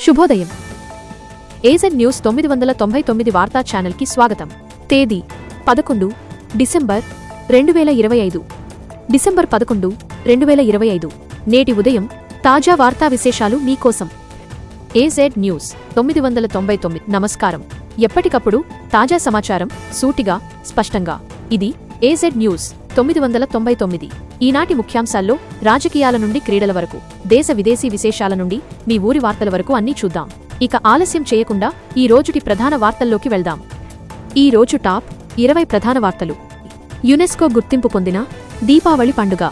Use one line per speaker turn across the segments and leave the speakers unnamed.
శుభోదయం. AZ news తొమ్మిది వందల తొంభై తొమ్మిది వార్తా ఛానల్కి స్వాగతం. తేదీ పదకొండు డిసెంబర్ రెండు వేల ఇరవై ఐదు. డిసెంబర్ పదకొండు రెండు వేల ఇరవై ఐదు. నేటి ఉదయం తాజా వార్తా విశేషాలు మీకోసం ఏజెడ్ న్యూస్ తొమ్మిది వందల తొంభై తొమ్మిది. నమస్కారం. ఎప్పటికప్పుడు తాజా సమాచారం సూటిగా స్పష్టంగా. ఇది ఏజెడ్ న్యూస్ తొమ్మిది వందల తొంభై తొమ్మిది. ఈనాటి ముఖ్యాంశాల్లో రాజకీయాల నుండి క్రీడల వరకు దేశ విదేశీ విశేషాల నుండి మీ ఊరి వార్తల వరకు అన్నీ చూద్దాం. ఇక ఆలస్యం చేయకుండా ఈ రోజుటి ప్రధాన వార్తల్లోకి వెళ్దాం. ఈ రోజు టాప్ ఇరవై ప్రధాన వార్తలు. యునెస్కో గుర్తింపు పొందిన దీపావళి పండుగ.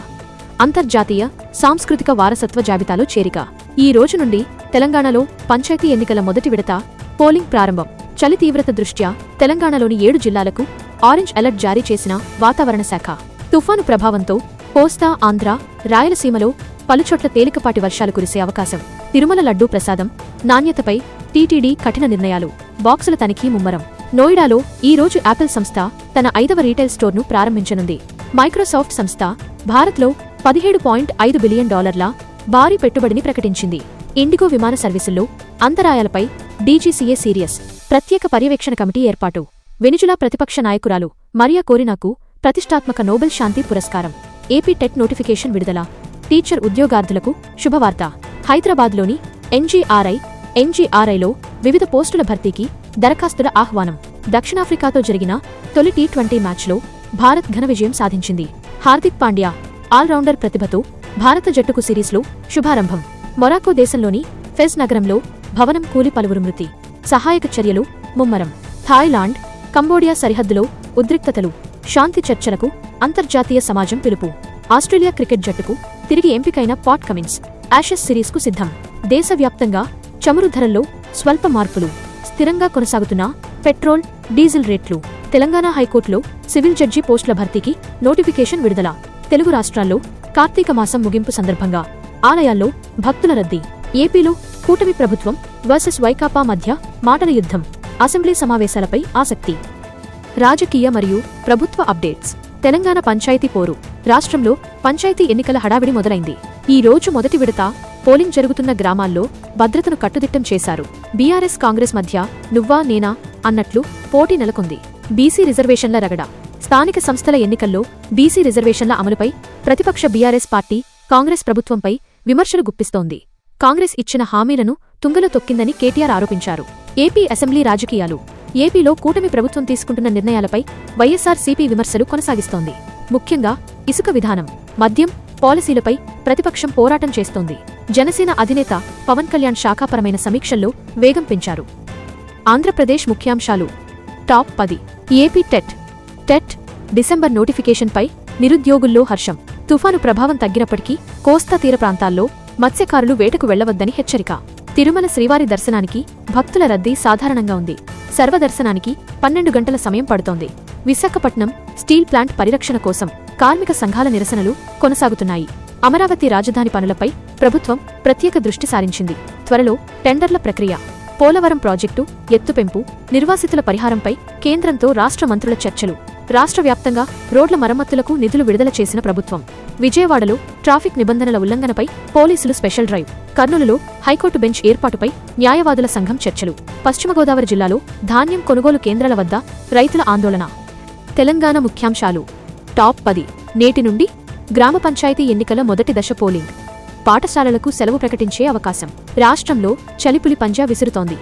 అంతర్జాతీయ సాంస్కృతిక వారసత్వ జాబితాలో చేరిక. ఈ రోజు నుండి తెలంగాణలో పంచాయతీ ఎన్నికల మొదటి విడత పోలింగ్ ప్రారంభం. చలి తీవ్రత దృష్ట్యా తెలంగాణలోని ఏడు జిల్లాలకు ఆరెంజ్ అలర్ట్ జారీ చేసిన వాతావరణ శాఖ. తుఫాను ప్రభావంతో కోస్తా ఆంధ్ర రాయలసీమలో పలుచోట్ల తేలికపాటి వర్షాలు కురిసే అవకాశం. తిరుమల లడ్డూ ప్రసాదం నాణ్యతపై టీటీడీ కఠిన నిర్ణయాలు. బాక్సుల తనిఖీ ముమ్మరం. నోయిడాలో ఈ రోజు యాపిల్ సంస్థ తన ఐదవ రీటైల్ స్టోర్ను ప్రారంభించనుంది. మైక్రోసాఫ్ట్ సంస్థ భారత్లో పదిహేడు పాయింట్ ఐదు బిలియన్ డాలర్ల భారీ పెట్టుబడిని ప్రకటించింది. ఇండిగో విమాన సర్వీసుల్లో అంతరాయాలపై డీజీసీఏ సీరియస్ ప్రత్యేక పర్యవేక్షణ కమిటీ ఏర్పాటు. వెనిజులా ప్రతిపక్ష నాయకురాలు మరియా కోరినాకు ప్రతిష్టాత్మక నోబెల్ శాంతి పురస్కారం. ఏపీ టెట్ నోటిఫికేషన్ విడుదల. టీచర్ ఉద్యోగార్థులకు శుభవార్త. హైదరాబాద్లోని ఎన్జీఆర్ఐ ఎన్జీఆర్ఐలో వివిధ పోస్టుల భర్తీకి దరఖాస్తుల ఆహ్వానం. దక్షిణాఫ్రికాతో జరిగిన తొలి టీ ట్వంటీ మ్యాచ్లో భారత్ ఘన విజయం సాధించింది. హార్దిక్ పాండ్యా ఆల్రౌండర్ ప్రతిభతో భారత జట్టుకు సిరీస్లో శుభారంభం. మొరాకో దేశంలోని ఫెజ్ నగరంలో భవనం కూలి పలువురు మృతి. సహాయక చర్యలు ముమ్మరం. థాయిలాండ్ కంబోడియా సరిహద్దులో ఉద్రిక్తతలు శాంతి చర్చలకు అంతర్జాతీయ సమాజం పిలుపు. ఆస్ట్రేలియా క్రికెట్ జట్టుకు తిరిగి ఎంపికైన పాట్ కమిన్స్ యాషెస్ సిరీస్కు సిద్ధం. దేశవ్యాప్తంగా చమురు ధరల్లో స్వల్ప మార్పులు. స్థిరంగా కొనసాగుతున్న పెట్రోల్ డీజిల్ రేట్లు. తెలంగాణ హైకోర్టులో సివిల్ జడ్జి పోస్టుల భర్తీకి నోటిఫికేషన్ విడుదల. తెలుగు రాష్ట్రాల్లో కార్తీక మాసం ముగింపు సందర్భంగా ఆలయాల్లో భక్తుల రద్దీ. ఏపీలో కూటమి ప్రభుత్వం వర్సెస్ వైకాపా మధ్య మాటల యుద్ధం. అసెంబ్లీ సమావేశాలపై ఆసక్తి. రాజకీయ మరియు ప్రభుత్వ అప్డేట్స్. తెలంగాణ పంచాయతీ పోరు. రాష్ట్రంలో పంచాయతీ ఎన్నికల హడావిడి మొదలైంది. ఈ రోజు మొదటి విడత పోలింగ్ జరుగుతున్న గ్రామాల్లో భద్రతను కట్టుదిట్టం చేశారు. బీఆర్ఎస్ కాంగ్రెస్ మధ్య నువ్వా నేనా అన్నట్లు పోటీ నెలకొంది. బీసీ రిజర్వేషన్ల రగడ. స్థానిక సంస్థల ఎన్నికల్లో బీసీ రిజర్వేషన్ల అమలుపై ప్రతిపక్ష బీఆర్ఎస్ పార్టీ కాంగ్రెస్ ప్రభుత్వంపై విమర్శలు గుప్పిస్తోంది. కాంగ్రెస్ ఇచ్చిన హామీలను తుంగలో తొక్కిందని కేటీఆర్ ఆరోపించారు. ఏపీ అసెంబ్లీ రాజకీయాలు. ఏపీలో కూటమి ప్రభుత్వం తీసుకుంటున్న నిర్ణయాలపై వైఎస్ఆర్సీపీ విమర్శలు కొనసాగిస్తోంది. ముఖ్యంగా ఇసుక విధానం మద్యం పాలసీలపై ప్రతిపక్షం పోరాటం చేస్తోంది. జనసేన అధినేత పవన్ కళ్యాణ్ శాఖాపరమైన సమీక్షల్లో వేగం పెంచారు. ఆంధ్రప్రదేశ్ ముఖ్యాంశాలు టాప్ పది. ఏపీ టెట్ టెట్ డిసెంబర్ నోటిఫికేషన్పై నిరుద్యోగుల్లో హర్షం. తుఫాను ప్రభావం తగ్గినప్పటికీ కోస్తా తీర ప్రాంతాల్లో మత్స్యకారులు వేటకు వెళ్ళవద్దని హెచ్చరిక. తిరుమల శ్రీవారి దర్శనానికి భక్తుల రద్దీ సాధారణంగా ఉంది. సర్వదర్శనానికి పన్నెండు గంటల సమయం పడుతోంది. విశాఖపట్నం స్టీల్ ప్లాంట్ పరిరక్షణ కోసం కార్మిక సంఘాల నిరసనలు కొనసాగుతున్నాయి. అమరావతి రాజధాని పనులపై ప్రభుత్వం ప్రత్యేక దృష్టి సారించింది. త్వరలో టెండర్ల ప్రక్రియ పోలవరం ప్రాజెక్టు ఎత్తుపెంపు నిర్వాసితుల పరిహారంపై కేంద్రంతో రాష్ట్ర మంత్రుల చర్చలు. రాష్ట్ర వ్యాప్తంగా రోడ్ల మరమ్మతులకు నిధులు విడుదల చేసిన ప్రభుత్వం. విజయవాడలో ట్రాఫిక్ నిబంధనల ఉల్లంఘనపై పోలీసులు స్పెషల్ డ్రైవ్. కర్నూలులో హైకోర్టు బెంచ్ ఏర్పాటుపై న్యాయవాదుల సంఘం చర్చలు. పశ్చిమ గోదావరి జిల్లాలో ధాన్యం కొనుగోలు కేంద్రాల వద్ద రైతుల ఆందోళన. తెలంగాణ ముఖ్యాంశాలు. టాప్ పది. నేటి నుండి గ్రామ పంచాయతీ ఎన్నికల మొదటి దశ పోలింగ్. పాఠశాలలకు సెలవు ప్రకటించే అవకాశం. రాష్ట్రంలో చలిపులి పంజా విసురుతోంది.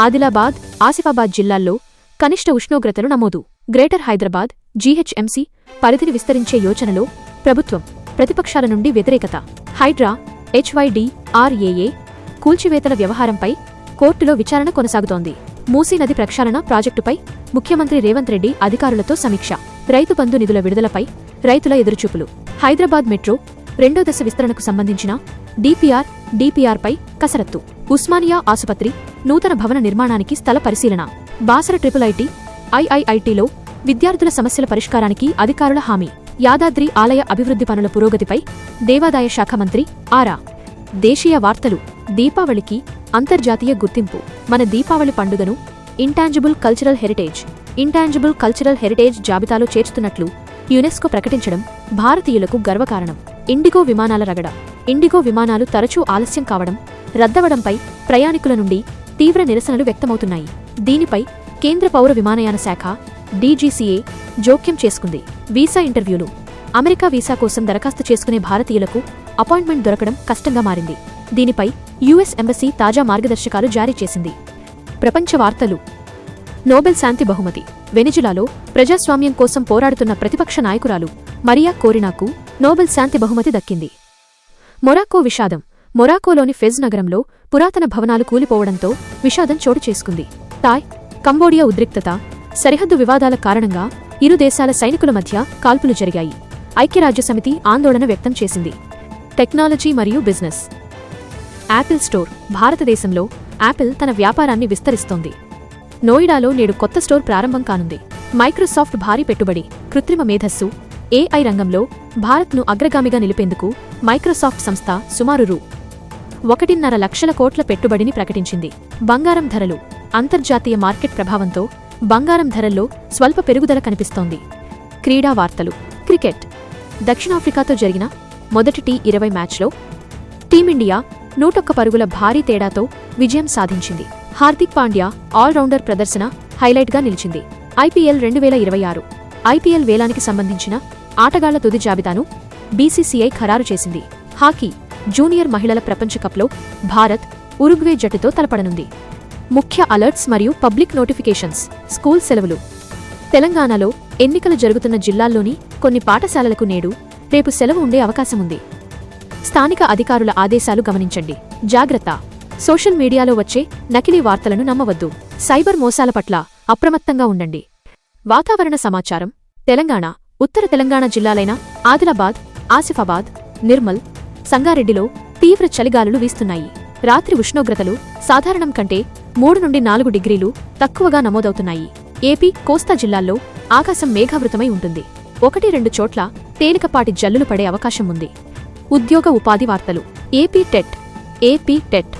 ఆదిలాబాద్ ఆసిఫాబాద్ జిల్లాల్లో కనిష్ట ఉష్ణోగ్రతలు నమోదు. గ్రేటర్ హైదరాబాద్ జీహెచ్ఎంసీ పరిధిని విస్తరించే యోచనలో ప్రభుత్వం ప్రతిపక్షాల నుండి వ్యతిరేకత. హైడ్రా హెచ్వైడి ఆర్ఏఏ కూల్చివేతల వ్యవహారంపై కోర్టులో విచారణ కొనసాగుతోంది. మూసీ నది ప్రక్షాళన ప్రాజెక్టుపై ముఖ్యమంత్రి రేవంత్ రెడ్డి అధికారులతో సమీక్ష. రైతు బంధు నిధుల విడుదలపై రైతుల ఎదురుచూపులు. హైదరాబాద్ మెట్రో రెండో దశ విస్తరణకు సంబంధించిన డిపిఆర్ డిపిఆర్పై కసరత్తు. ఉస్మానియా ఆసుపత్రి నూతన భవన నిర్మాణానికి స్థల పరిశీలన. బాసర ట్రిపుల్ ఐటీ ఐఐఐటీలో విద్యార్థుల సమస్యల పరిష్కారానికి అధికారుల హామీ. యాదాద్రి ఆలయ అభివృద్ధి పనుల పురోగతిపై దేవాదాయ శాఖ మంత్రి ఆరా. దేశీయ వార్తలు దీపావళికి అంతర్జాతీయ గుర్తింపు. మన దీపావళి పండుగను intangible cultural heritage intangible cultural heritage జాబితాలో చేర్చుతున్నట్లు యునెస్కో ప్రకటించడం భారతీయులకు గర్వకారణం. ఇండిగో విమానాల రగడ. ఇండిగో విమానాలు తరచూ ఆలస్యం కావడం రద్దవడంపై ప్రయాణికుల నుండి తీవ్ర నిరసనలు వ్యక్తమవుతున్నాయి. దీనిపై కేంద్ర పౌర విమానయాన శాఖ డీజీసీఏ జోక్యం చేసుకుంది. వీసా ఇంటర్వ్యూలు. అమెరికా వీసా కోసం దరఖాస్తు చేసుకునే భారతీయులకు అపాయింట్మెంట్ దొరకడం కష్టంగా మారింది. దీనిపై యుఎస్ ఎంబసీ తాజా మార్గదర్శకాలు జారీ చేసింది. ప్రపంచ వార్తలు. నోబెల్ శాంతి బహుమతి. వెనిజులాలో ప్రజాస్వామ్యం కోసం పోరాడుతున్న ప్రతిపక్ష నాయకురాలు మరియా కోరినాకు నోబెల్ శాంతి బహుమతి దక్కింది. మొరాకో విషాదం. మొరాకోలోని ఫెజ్ నగరంలో పురాతన భవనాలు కూలిపోవడంతో విషాదం చోటు చేసుకుంది. థాయ్ కంబోడియా ఉద్రిక్తత సరిహద్దు వివాదాల కారణంగా ఇరు దేశాల సైనికుల మధ్య కాల్పులు జరిగాయి. ఐక్యరాజ్యసమితి ఆందోళన వ్యక్తం చేసింది. టెక్నాలజీ మరియు బిజినెస్. యాపిల్ స్టోర్ భారతదేశంలో యాపిల్ తన వ్యాపారాన్ని విస్తరిస్తోంది. నోయిడాలో నేడు కొత్త స్టోర్ ప్రారంభం కానుంది. మైక్రోసాఫ్ట్ భారీ పెట్టుబడి కృత్రిమ మేధస్సు ఏఐ రంగంలో భారత్ను అగ్రగామిగా నిలిపేందుకు మైక్రోసాఫ్ట్ సంస్థ సుమారు రూ. ఒకటిన్నర లక్షల కోట్ల పెట్టుబడిని ప్రకటించింది. బంగారం ధరలు అంతర్జాతీయ మార్కెట్ ప్రభావంతో బంగారం ధరల్లో స్వల్ప పెరుగుదల కనిపిస్తోంది. క్రీడా వార్తలు క్రికెట్. దక్షిణాఫ్రికాతో జరిగిన మొదటి టీ ఇరవై మ్యాచ్లో టీమిండియా నూటొక్క పరుగుల భారీ తేడాతో విజయం సాధించింది. హార్దిక్ పాండ్యా ఆల్రౌండర్ ప్రదర్శన హైలైట్గా నిలిచింది. ఐపీఎల్ రెండు వేల ఇరవై ఆరు ఐపీఎల్ వేలానికి సంబంధించిన ఆటగాళ్ళ తుది జాబితాను బీసీసీఐ ఖరారు చేసింది. హాకీ జూనియర్ మహిళల ప్రపంచకప్లో భారత్ ఉరుగ్వే జట్టుతో తలపడనుంది. ముఖ్య అలర్ట్స్ మరియు పబ్లిక్ నోటిఫికేషన్స్ స్కూల్ సెలవులు. తెలంగాణలో ఎన్నికలు జరుగుతున్న జిల్లాల్లోని కొన్ని పాఠశాలలకు నేడు రేపు సెలవు ఉండే అవకాశముంది స్థానిక అధికారుల ఆదేశాలు గమనించండి. జాగ్రత్త. సోషల్ మీడియాలో వచ్చే నకిలీ వార్తలను నమ్మవద్దు. సైబర్ మోసాల పట్ల అప్రమత్తంగా ఉండండి. వాతావరణ సమాచారం. తెలంగాణ ఉత్తర తెలంగాణ జిల్లాలైన ఆదిలాబాద్ ఆసిఫాబాద్ నిర్మల్ సంగారెడ్డిలో తీవ్ర చలిగాలులు వీస్తున్నాయి. రాత్రి ఉష్ణోగ్రతలు సాధారణం కంటే మూడు నుండి నాలుగు డిగ్రీలు తక్కువగా నమోదవుతున్నాయి. ఏపీ కోస్తా జిల్లాల్లో ఆకాశం మేఘావృతమై ఉంటుంది. ఒకటి రెండు చోట్ల తేలికపాటి జల్లులు పడే అవకాశం ఉంది. ఉద్యోగ ఉపాధి వార్తలు. AP TET. AP TET.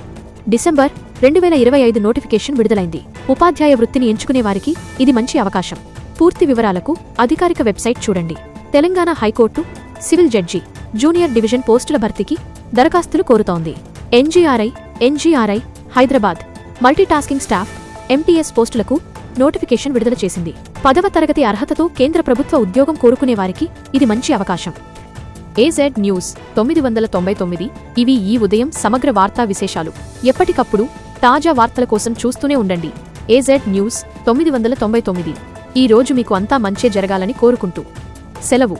December రెండు వేల ఇరవై ఐదు నోటిఫికేషన్ విడుదలైంది. ఉపాధ్యాయ వృత్తిని ఎంచుకునే వారికి ఇది మంచి అవకాశం. పూర్తి వివరాలకు అధికారిక వెబ్సైట్ చూడండి. Telangana high court civil judge junior division పోస్టుల భర్తీకి దరఖాస్తులు కోరుతోంది. NGRI NGRI Hyderabad. Multitasking staff MTS పోస్టులకు నోటిఫికేషన్ విడుదల చేసింది. పదవ తరగతి అర్హతతో కేంద్ర ప్రభుత్వ ఉద్యోగం కోరుకునే వారికి ఇది మంచి అవకాశం. ఏజెడ్ న్యూస్ తొమ్మిది వందల తొంభై తొమ్మిది ఇవి ఈ ఉదయం సమగ్ర వార్తా విశేషాలు. ఎప్పటికప్పుడు తాజా వార్తల కోసం చూస్తూనే ఉండండి. ఏజెడ్ న్యూస్ తొమ్మిది వందల తొంభై తొమ్మిది. ఈ రోజు మీకు అంతా మంచే జరగాలని కోరుకుంటూ. సెలవు.